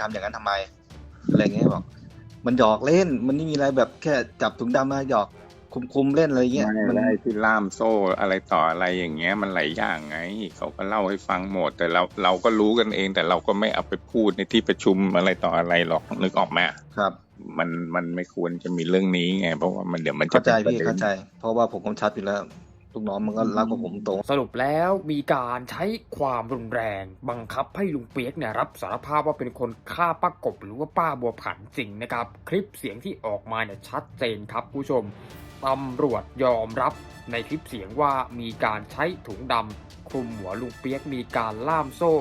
ทำอย่างนั้นทำไมอะไรเงี้ยบอก มันหยอกเล่นมันไม่มีอะไรแบบแค่จับถุงดำมาหยอกคุมๆเล่นอะไรเงี้ยไม่มันได้ที่ล่ามโซ่อะไรต่ออะไรอย่างเงี้ย มันหลายอย่างไง เขาก็เล่าให้ฟังหมด แต่เราเราก็รู้กันเอง แต่เราก็ไม่เอาไปพูดในที่ประชุมอะไรต่ออะไรหรอกนึกออกไหมครับ มันมันไม่ควรจะมีเรื่องนี้ไงเพราะว่ามันเดี๋ยวมันจะเข้าใจป็นพี่ประด็นเข้าใจ เพราะว่าผมกำชับอยู่แล้ว ลูกน้องมันก็รักกับผมตรง สรุปแล้วมีการใช้ความรุนแรง บังคับให้ลุงเปียกเนี่ยรับสารภาพว่าเป็นคนฆ่าป้ากบหรือว่าป้าบัวผันจริงนะครับ คลิปเสียงที่ออกมาเนี่ยชัดเจนครับผู้ชมตำรวจยอมรับในคลิปเสียงว่ามีการใช้ถุงดำคลุมหัวลุงเปียกมีการล่ามโซ่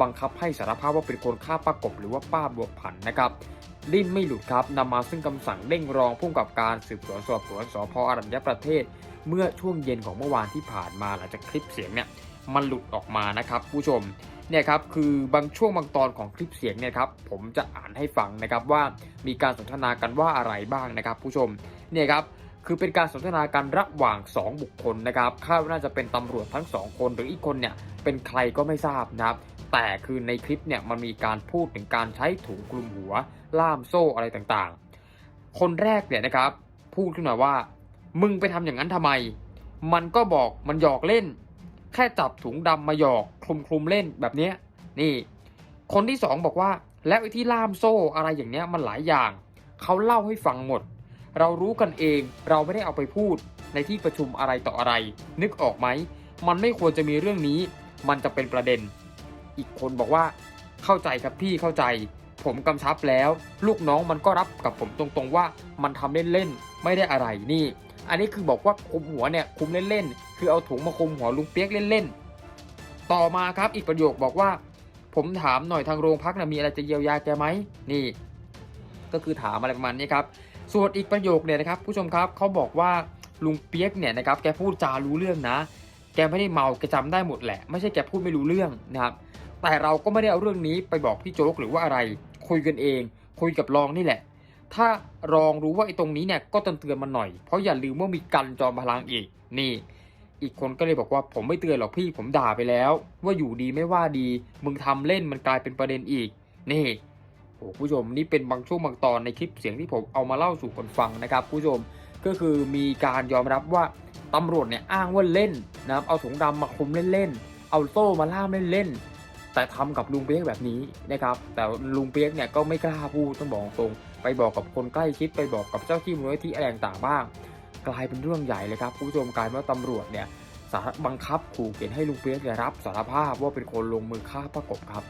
บังคับให้สารภาพว่าเป็นคนฆ่าป้ากบหรือว่าป้าบัวผันนะครับดิ้นไม่หลุดครับนำมาซึ่งคำสั่งเด้งรองผู้กำกับการสืบสวนสอบสวนสพอรัญญประเทศ เมื่อช่วงเย็นของเมื่อวานที่ผ่านมาหลังจากคลิปเสียงเนี่ยมันหลุดออกมานะครับผู้ชมเนี่ยครับคือบางช่วงบางตอนของคลิปเสียงเนี่ยครับผมจะอ่านให้ฟังนะครับว่ามีการสนทนากันว่าอะไรบ้างนะครับ ผู้ชมเนี่ยครับคือเป็นการสนทนากันระหว่าง 2 บุคคลนะครับคาดว่าน่าจะเป็นตำรวจทั้ง 2 คนหรืออีกคนเนี่ยเป็นใครก็ไม่ทราบนะครับ แต่คือในคลิปเนี่ยมันมีการพูดถึงการใช้ถุงคลุมหัว ล่ามโซ่อะไรต่างๆ คนแรกเนี่ยนะครับ พูดขึ้นมาว่า มึงไปทำอย่างนั้นทำไม มันก็บอกมันหยอกเล่น แค่จับถุงดำมาหยอกคลุมคลุมๆเล่นแบบเนี้ยนี่ คนที่สองบอกว่า แล้วไอ้ที่ล่ามโซ่อะไรอย่างเนี้ยมันหลายอย่างเขาเล่าให้ฟังหมด เรารู้กันเองเราไม่ได้เอาไปพูดในที่ประชุมอะไรต่ออะไร นึกออกไหมมันไม่ควรจะมีเรื่องนี้ มันจะเป็นประเด็น อีกคนบอกว่า เข้าใจครับพี่เข้าใจ ผมกำชับแล้ว ลูกน้องมันก็รับกับผมตรงๆว่ามันทำเล่นๆไม่ได้อะไรนี่ อันนี้คือบอกว่าคุมหัวเนี่ยคุมเล่นๆคือเอาถุงมาคุมหัวลุงเปียกเล่นๆต่อมาครับอีกประโยคบอกว่า ผมถามหน่อยทางโรงพักนะมีอะไรจะเยียวยาแกไหมนี่ ก็คือถามอะไรประมาณนี้ครับส่วนอีกประโยคเนี่ยนะครับ ผู้ชมครับเขาบอกว่าลุงเปียกเนี่ยนะครับแกพูดจารู้เรื่องนะ แกไม่ได้เมาแกจำได้หมดแหละ ไม่ใช่แกพูดไม่รู้เรื่องนะครับ แต่เราก็ไม่ได้เอาเรื่องนี้ไปบอกพี่โจ๊กหรือว่าอะไร คุยกันเอง คุยกับรองนี่แหละ ถ้ารองรู้ว่าไอ้ตรงนี้เนี่ยก็เตือนเตือนมันหน่อย เพราะอย่าลืมว่ามีกันจอมพลังอีก นี่ อีกคนก็เลยบอกว่าผมไม่เตือนหรอกพี่ผมด่าไปแล้ว ว่าอยู่ดีไม่ว่าดี มึงทำเล่นมันกลายเป็นประเด็นอีก นี่โอ้ผู้ชมนี่เป็นบางช่วงบางตอนในคลิปเสียงที่ผมเอามาเล่าสู่คนฟังนะครับผู้ชมก็คือมีการยอมรับว่าตำรวจเนี่ยอ้างว่าเล่นนะครับเอาถุงดำมาคุมเล่นๆเอาโซ่มาล่ามเล่นๆ แต่ทำกับลุงเปียกแบบนี้นะครับ แต่ลุงเปียกเนี่ยก็ไม่กล้าพูดต้องบอกตรงไปบอกกับคนใกล้ชิดไปบอกกับเจ้าที่มูลนิธิอะไรต่างบ้าง กลายเป็นเรื่องใหญ่เลยครับผู้ชมกลายว่าตำรวจเนี่ยสารบังคับขู่เข็นให้ลุงเปียกรับสารภาพว่าเป็นคนลงมือฆ่าประกบครับ